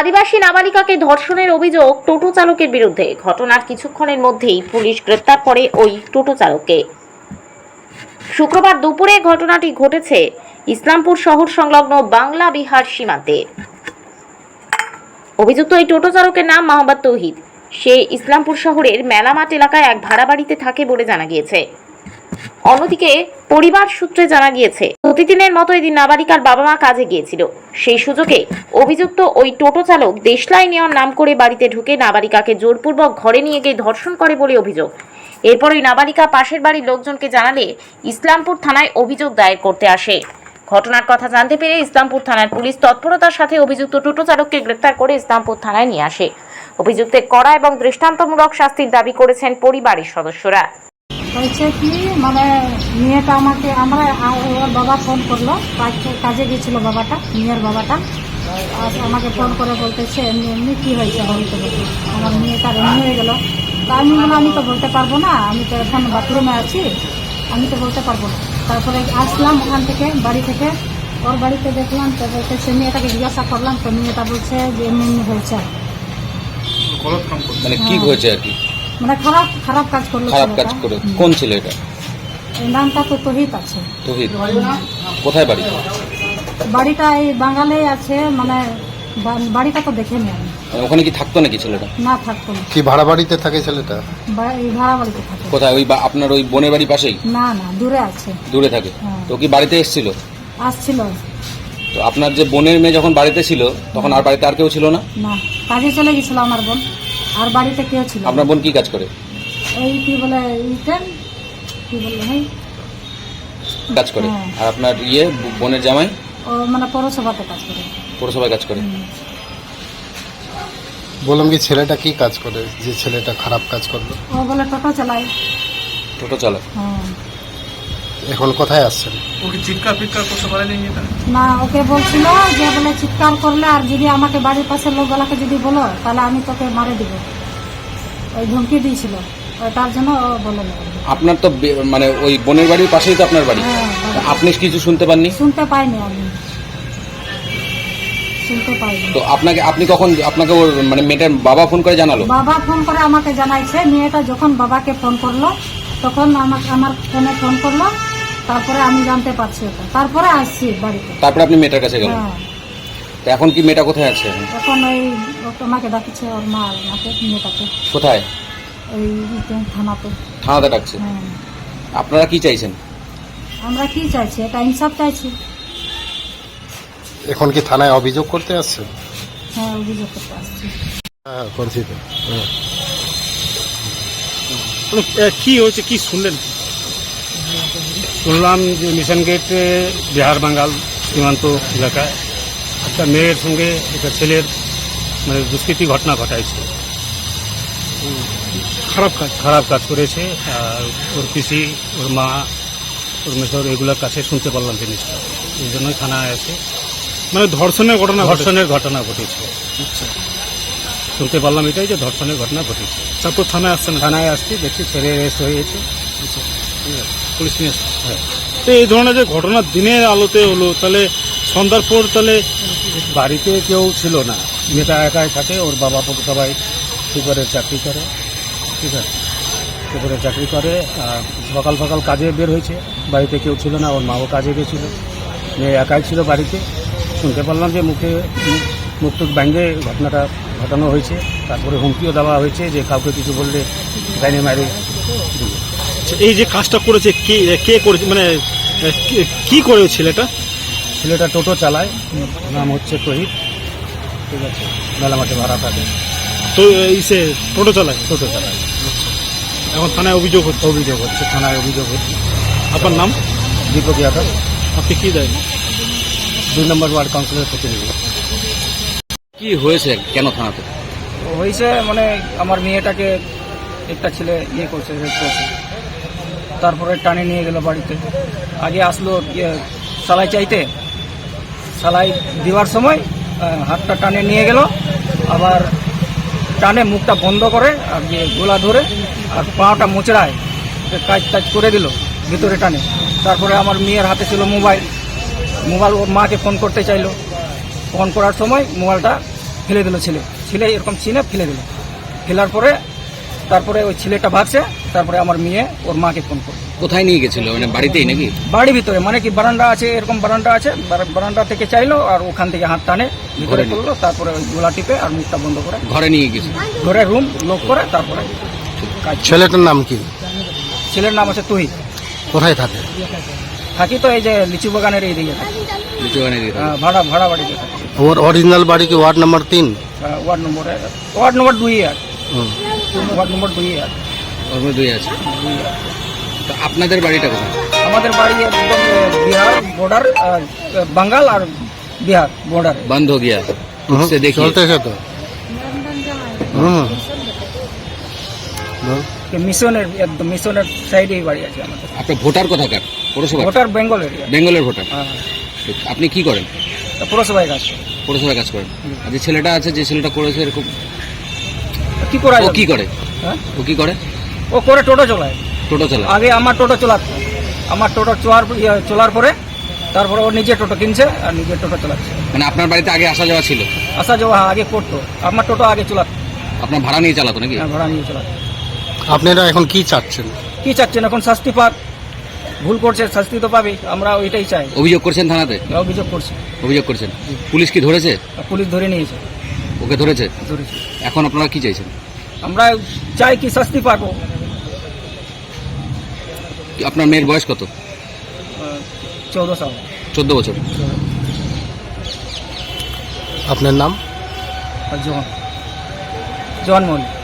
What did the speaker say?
আদিবাসী নাবালিকাকে ধর্ষণের অভিযোগ টোটো চালকের বিরুদ্ধে। ঘটনার কিছুক্ষণের মধ্যেই পুলিশ গ্রেপ্তার করে ওই টোটো চালককে। শুক্রবার দুপুরে ঘটনাটি ঘটেছে ইসলামপুর শহর সংলগ্ন বাংলা বিহার সীমান্তে। অভিযুক্ত এই টোটো চালকের নাম মোহাম্মদ তৌহিদ। সে ইসলামপুর শহরের মেলামাট এলাকায় এক ভাড়া বাড়িতে থাকে বলে জানা গিয়েছে। অন্যদিকে পরিবার সূত্রে জানা গিয়েছে, প্রতিদিনের মতো এদিন নাবালিকার বাবা মা কাজে গিয়েছিল। সেই সুযোগে অভিযুক্ত ওই টোটো চালক দেশলাই নেওয়ার নাম করে বাড়িতে ঢুকে নাবালিকাকে জোরপূর্বক ঘরে নিয়ে গিয়ে ধর্ষণ করে বলে অভিযোগ। এরপর ওই নাবালিকা পাশের বাড়ির লোকজনকে জানালে ইসলামপুর থানায় অভিযোগ দায়ের করতে আসে। ঘটনার কথা জানতে পেরে ইসলামপুর থানার পুলিশ তৎপরতার সাথে অভিযুক্ত টোটো চালককে গ্রেপ্তার করে ইসলামপুর থানায় নিয়ে আসে। অভিযুক্তের কড়া এবং দৃষ্টান্তমূলক শাস্তির দাবি করেছেন পরিবারের সদস্যরা। হয়েছে কি মানে মেয়েটা আমাকে আমরা ওর বাবা ফোন করল কাজ- কাজে গেছিল বাবাটা মেয়ের বাবাটা। আর আমাকে ফোন করে বলতেছে এমনি এমনি কী হয়েছে বলতে বলতে আমার মেয়েটা এমনি হয়ে গেল। তা আমি বললাম আমি তো বলতে পারব না আমি তো এখন বাথরুমে আছি আমি তো বলতে পারব না। তারপরে আসলাম ওখান থেকে বাড়ি থেকে। ওর বাড়িতে দেখলাম তো বলতেছে মেয়েটাকে জিজ্ঞাসা করলাম তো মেয়েটা বলছে যে এমনি এমনি হয়েছে। মানে কি হ্যাঁ। হয়েছে আর কি? মানে খারাপ খারাপ কাজ করল খারাপ কাজ ছেলেটা। করে। কোন ছিল এটা? এই নামটা তো তহিত আছে। তহিদ কোথায় বাড়ি? বাড়িটা এই বাঙালি আছে মানে বা- বাড়িটা তো দেখেনি আমি ওখানে কি থাকতো নাকি ছেলেটা? না থাকতো না। কি ভাড়া বাড়িতে থাকে ছেলেটা? বা- এই ভাড়া বাড়িতে থাকে। কোথায়? ওই বা- আপনার ওই বোনের বাড়ি পাশেই? না না দূরে আছে। দূরে থাকে। হ্যাঁ। তো কি বাড়িতে এসেছিল? আসছিল। তো আপনার যে বোনের মেয়ে যখন বাড়িতে ছিল তখন আর বাড়িতে আর কেউ ছিল না? না কাজে চলে গেছিল আমার বোন। আর বাড়িতে কেউ ছিল না। আপনার বোন কি কাজ করে? এই কি বলে ইটেন কি বলে ভাই? কাজ করে। হ্যাঁ। আর আপনার ইয়ে বোনের জামাই? ও মানে পৌরসভাতে কাজ করে। পৌরসভায় কাজ করে। বললাম কি ছেলেটা কি কাজ করে? যে ছেলেটা খারাপ কাজ করল? ও বলে টোটো চালায়। টোটো চালায়। হ্যাঁ। এখন কোথায় আসছেন? ওকে চিৎকার ফিৎকার করতে পারেনি এটা? না ওকে বলছিল যে বলে চিৎকার করলে আর যদি আমাকে বাড়ির পাশের লোকগুলাকে যদি বলো তাহলে আমি তোকে মারে দিব। ওই ধমকি দিয়েছিল। তার জন্য ও বলে না আপনার তো বে- মানে ওই বোনের বাড়ির পাশেই তো আপনার বাড়ি? হ্যাঁ, বাড়ি। আপনি কিছু শুনতে পাননি? শুনতে পাইনি আমি। শুনতে পাইনি। তো আপনাকে আপনি কখন আপনাকে ওর মানে মেয়েটার বাবা ফোন করে জানালো? বাবা ফোন করে আমাকে জানাইছে। মেয়েটা যখন বাবাকে ফোন করল তখন আমাকে আমার ফোনে ফোন করল। তারপরে আমি জানতে পারছি ওটা। তারপরে আসছি বাড়িতে। তারপরে আপনি মেয়েটার কাছে গেলেন? হ্যাঁ। তো এখন কি মেয়েটা কোথায় আছে? এখন? ওই ও- আমাকে ডাকছে ওর মা আমাকে মেয়েটাকে। কোথায়? ওই ইতে থানাতে। থানাতে ডাকছে? হ্যাঁ। আপনারা কি চাইছেন? আমরা কি চাইছি? এটা ইনসাফ চাইছি। এখন কি থানায় অভিযোগ করতে আসছেন হ্যাঁ অভিযোগ করতে আসছি। হ্যাঁ করছি তো। হ্যাঁ। মানে, আহ, কি হয়েছে? কি শুনলেন? শুনলাম যে মিশন গেট বিহার বাঙ্গাল সীমান্ত এলাকায় একটা মেয়ের সঙ্গে একটা ছেলের মানে দুষ্কৃতি ঘটনা ঘটাইছে। খারাপ কাজ। খারাপ কাজ করেছে আর ওর পিসি ওর মা ওর মেশর এগুলোর কাছে শুনতে পারলাম জিনিসটা। এই জন্যই থানায় আছে। মানে ধর্ষণের ঘটনা। ধর্ষণের ঘটনা ঘটেছে। শুনতে পারলাম এটাই যে ধর্ষণের ঘটনা ঘটেছে। তারপর থানায় আসছে না থানায় আসছি দেখছি ছেলে রেস্ট হয়েছে পুলিশ নিয়ে আসছে তো এই ধরনের যে ঘটনা দিনের আলোতে হলো, তাহলে সন্ধ্যার পর তাহলে বাড়িতে কেউ ছিল না। মেয়েটা একাই থাকে, ওর বাবা সবাই সুপারের চাকরি করে, ঠিক আছে? সুপারের চাকরি করে, আর সকাল সকাল কাজে বের হয়েছে। বাড়িতে কেউ ছিল না, ওর মাও কাজে গেছিল। মেয়ে একাই ছিল বাড়িতে। শুনতে পারলাম যে মুখে মুখ- টুক ব্যাঙ্গে ঘটনাটা ঘটানো হয়েছে। তারপরে হুমকিও দেওয়া হয়েছে যে কাউকে কিছু বললে গাইনে মারে আচ্ছা, এই যে কাজটা করেছে কে কে করেছে মানে কে- কি করে ছেলেটা? ছেলেটা টোটো চালায় নাম হচ্ছে তহিদ ঠিক আছে মেলা মাঠে ভাড়া থাকে। তো এই সে টোটো চালায়? টোটো চালায়। এখন থানায় অভিযোগ হচ্ছে? অভিযোগ হচ্ছে থানায় অভিযোগ হচ্ছে। আপনার নাম? দীপক যাদব। আপনি কি দেয় দুই নম্বর ওয়ার্ড কাউন্সিলর প্রতিনিধি কি হয়েছে? কেন থানাতে? হয়েছে মানে আমার মেয়েটাকে একটা ছেলে ইয়ে করছে রেপ করছে। তারপরে টানে নিয়ে গেল বাড়িতে। আগে আসলো ইয়ে সালাই চাইতে। সালাই দেওয়ার সময় হাতটা টানে নিয়ে গেল। আবার টানে মুখটা বন্ধ করে আর গোলা ধরে আর পাটা মোচড়ায় কাজ টাজ করে দিল ভিতরে টানে। তারপরে আমার মেয়ের হাতে ছিল মোবাইল। মোবাইল ওর মাকে ফোন করতে চাইলো। ফোন করার সময় মোবাইলটা ফেলে দিল ছেলে। ছেলে এরকম চিনে ফেলে দিল। ফেলার পরে তারপরে ওই ছেলেটা ভাগছে তারপরে আমার মেয়ে ওর মাকে ফোন করে কোথায় নিয়ে গেছিল? মানে বাড়িতেই নাকি? বাড়ির ভিতরে মানে কি বারান্দা আছে এরকম বারান্দা আছে বারা- বারান্দা থেকে চাইলো আর ওখান থেকে হাত টানে ভিতরে করল তারপরে ওই গোলা টিপে আর মুখটা বন্ধ করে। ঘরে নিয়ে গেছে? ঘরে রুম লক করে তারপরে ছেলেটার নাম কি? ছেলের নাম আছে তুহিদ কোথায় থাকে? থাকি তো এই যে লিচু বাগানের এই দিকে লিচু বাগানে দিয়ে থাকে। ভাড়া ভাড়া বাড়িতে থাকি। ওর অরিজিনাল বাড়ি কি ওয়ার্ড নাম্বার তিন? ওয়ার্ড নম্বরে ওয়ার্ড নম্বর দুই আর। ওয়ার্ড নম্বর দুই আর ওর দুই আছে। তো আপনাদের বাড়িটা কোথায়? আমাদের বাড়ি একদম বিহার বর্ডার বাঙ্গাল আর বিহার বর্ডার বন্ধ গিয়া হুম, সে দেখি চলতেছে তো। হুম বল। মিশনের একদম মিশনের সাইডেই বাড়ি আছে আমাদের। আপনার ভোটার কোথাকার পৌরসভা ভোটার বেঙ্গল এরিয়া বেঙ্গলের ভোটার। হ্যাঁ। আপনি কি করেন? পুরসভায় কাজ করে। পৌরসভায় কাজ করেন। আর যে ছেলেটা আছে যে ছেলেটা করেছে এরকম কি করা ও? কি করে? হ্যাঁ? ও কি করে? ও করে টোটো চলায়। টোটো চালায়? আগে আমার টোটো চলাচ্ছে আমার টোটো চলার ইয়ে, চলার পরে তারপরে ও নিজে টোটো কিনছে আর নিজে টোটো চালাচ্ছে। মানে আপনার বাড়িতে আগে আসা যাওয়া ছিল? আসা যাওয়া আগে করতো। আমার টোটো আগে চলাতো। আপনার ভাড়া নিয়ে চালাতো নাকি? হ্যাঁ, ভাড়া নিয়ে চলাতো। আপনারা এখন কি চাচ্ছেন? কি চাচ্ছেন? এখন শাস্তি পাক। ভুল করছে শাস্তি তো পাবে আমরা ওইটাই চাই। অভিযোগ করছেন থানাতে? অভিযোগ করছি। অভিযোগ করছেন। পুলিশ কি ধরেছে? আর পুলিশ ধরে নিয়েছে। ওকে ধরেছে? ধরেছে। এখন আপনারা কি চাইছেন? আমরা চাই কি শাস্তি পাবো। আপনার মেয়ের বয়স কত? চৌদ্দ সাল। চোদ্দ বছর। আপনার নাম? আর জোহন। জোহন মল্লিক।